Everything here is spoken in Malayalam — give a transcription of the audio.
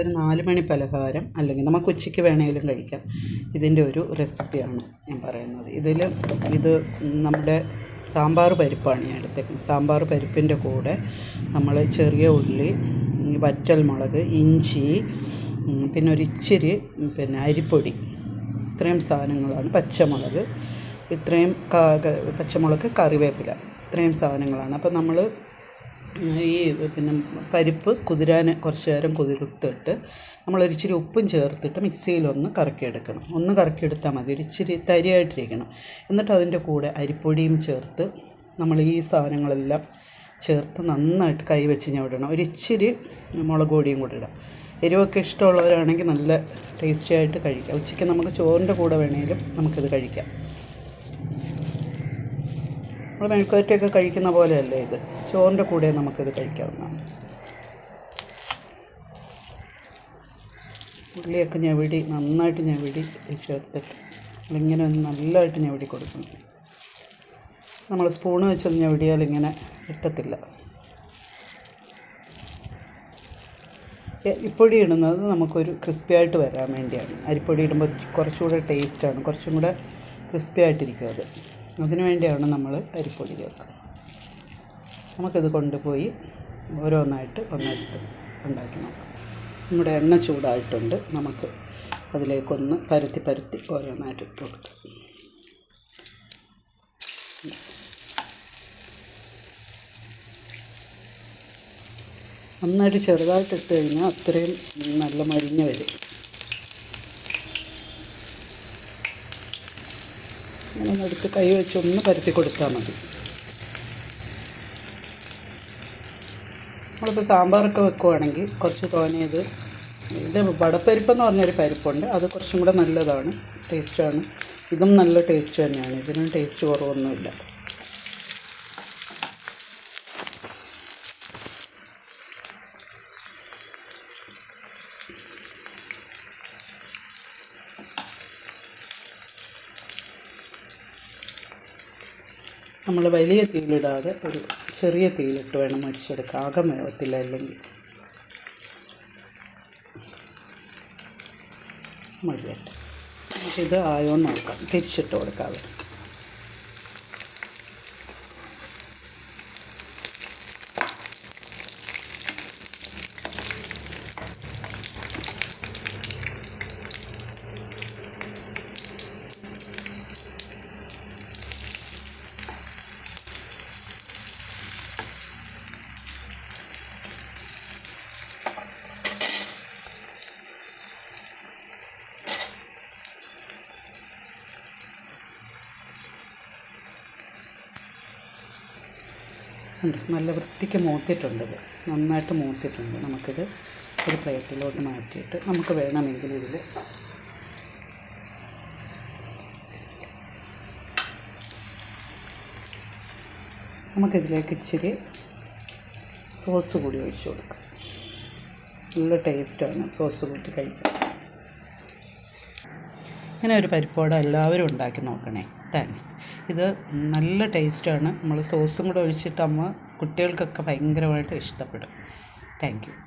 ഒരു നാല് മണി പലഹാരം അല്ലെങ്കിൽ നമുക്ക് ഉച്ചയ്ക്ക് വേണമെങ്കിലും കഴിക്കാം. ഇതിന്റെ ഒരു റെസിപ്പിയാണ് ഞാൻ പറയുന്നത്. ഇതിൽ ഇത് നമ്മുടെ സാമ്പാർ പരിപ്പാണ് ഞാൻ എടുത്തേക്കുന്നത്. സാമ്പാർ പരിപ്പിന്റെ കൂടെ നമ്മൾ ചെറിയ ഉള്ളി വറ്റൽ മുളക് ഇഞ്ചി പിന്നെ ഒരു ഇച്ചിരി പിന്നെ അരിപ്പൊടി ഇത്രയും സാധനങ്ങളാണ്. പച്ചമുളക് ഇത്രയും പച്ചമുളക് കറിവേപ്പില ഇത്രയും സാധനങ്ങളാണ്. അപ്പോൾ നമ്മൾ ഈ പിന്നെ പരിപ്പ് കുതിരാൻ കുറച്ച് നേരം കുതിർത്തിട്ട് നമ്മളൊരിച്ചിരി ഉപ്പും ചേർത്തിട്ട് മിക്സിയിലൊന്ന് കറക്കിയെടുക്കണം. ഒന്ന് കറക്കിയെടുത്താൽ മതി. ഒരിച്ചിരി തരിയായിട്ടിരിക്കണം. എന്നിട്ട് അതിന്റെ കൂടെ അരിപ്പൊടിയും ചേർത്ത് നമ്മൾ ഈ സാധനങ്ങളെല്ലാം ചേർത്ത് നന്നായിട്ട് കൈ വെച്ച് ഞാൻ ഒരു ഒരിച്ചിരി മുളക് പൊടിയും കൂടി ഇടാം. എരിവൊക്കെ ഇഷ്ടമുള്ളവരാണെങ്കിൽ നല്ല ടേസ്റ്റി ആയിട്ട് കഴിക്കാം. ഉച്ചയ്ക്ക് നമുക്ക് ചോറിന്റെ കൂടെ വേണമെങ്കിലും നമുക്കിത് കഴിക്കാം. നമ്മൾ മെഴുക്കുവരട്ടിയൊക്കെ കഴിക്കുന്ന പോലെയല്ലേ ഇത്? ചോറിന്റെ കൂടെ നമുക്കിത് കഴിക്കാവുന്നതാണ്. ഉള്ളിയൊക്കെ ഞെവിടി നന്നായിട്ട് ഞെവിടി ചേർത്തിട്ട്. ഇങ്ങനെ ഒന്ന് നല്ലതായിട്ട് ഞെവിടി കൊടുക്കണം. നമ്മൾ സ്പൂണ് വെച്ചൊന്ന് ഞെവിടിയാൽ ഇങ്ങനെ കിട്ടത്തില്ല അരിപ്പൊടി ഇടുന്നത് നമുക്കൊരു ക്രിസ്പി ആയിട്ട് വരാൻ വേണ്ടിയാണ്. അരിപ്പൊടി ഇടുമ്പോൾ കുറച്ചുകൂടെ ടേസ്റ്റാണ് കുറച്ചും കൂടെ ക്രിസ്പി ആയിട്ടിരിക്കും അത്. അതിനു വേണ്ടിയാണ് നമ്മൾ അരിപ്പൊടി ചേർക്കുക. നമുക്കിത് കൊണ്ടുപോയി ഓരോന്നായിട്ട് ഒന്നെടുത്ത് ഉണ്ടാക്കി നോക്കാം. നമ്മുടെ എണ്ണ ചൂടായിട്ടുണ്ട്. നമുക്ക് അതിലേക്കൊന്ന് പരത്തി പരത്തി ഓരോന്നായിട്ട് ഇട്ട് കൊടുക്കാം. നന്നായിട്ട് ചെറുതായിട്ട് ഇട്ട് കഴിഞ്ഞാൽ അത്രയും നല്ല മരിഞ്ഞ് വരും. അങ്ങനെ എടുത്ത് കൈ വെച്ച് ഒന്ന് പരത്തി കൊടുത്താൽ മതി. നമ്മളിപ്പോൾ സാമ്പാറൊക്കെ വെക്കുവാണെങ്കിൽ കുറച്ച് തോന്നിയത് ഇത് വടപ്പരിപ്പെന്ന് പറഞ്ഞൊരു പരിപ്പുണ്ട്. അത് കുറച്ചും കൂടെ നല്ലതാണ്. ടേസ്റ്റാണ്. ഇതും നല്ല ടേസ്റ്റ് തന്നെയാണ്. ഇതിനും ടേസ്റ്റ് കുറവൊന്നുമില്ല. നമ്മൾ വലിയ തീയിലിടാതെ ഒരു ചെറിയ തീയിലിട്ട് വേണം മരിച്ചെടുക്കുക ആകെ വേവത്തില്ല അല്ലെങ്കിൽ. മതിയട്ടെ ഇത് ആയോന്ന് നോക്കാം തിരിച്ചിട്ട് കൊടുക്കാതെ നല്ല വൃത്തിക്ക് മൂത്തിട്ടുണ്ട് ഇത്. നന്നായിട്ട് മൂത്തിട്ടുണ്ട്. നമുക്കിത് ഒരു പ്ലേറ്റിലോട്ട് മാറ്റിയിട്ട് നമുക്ക് വേണമെങ്കിൽ ഇതിൽ നമുക്കിതിലേക്ക് ഇച്ചിരി സോസ് കൂടി ഒഴിച്ച് കൊടുക്കാം. നല്ല ടേസ്റ്റാണ് സോസ് കൂട്ടി കഴിക്കാം ഇങ്ങനെ ഒരു പരിപ്പോട എല്ലാവരും ഉണ്ടാക്കി നോക്കണേ. താങ്ക്സ് ഇത് നല്ല ടേസ്റ്റാണ്. നമ്മൾ സോസും കൂടെ ഒഴിച്ചിട്ട് അമ്മ കുട്ടികൾക്കൊക്കെ ഭയങ്കരമായിട്ട് ഇഷ്ടപ്പെടും. Thank you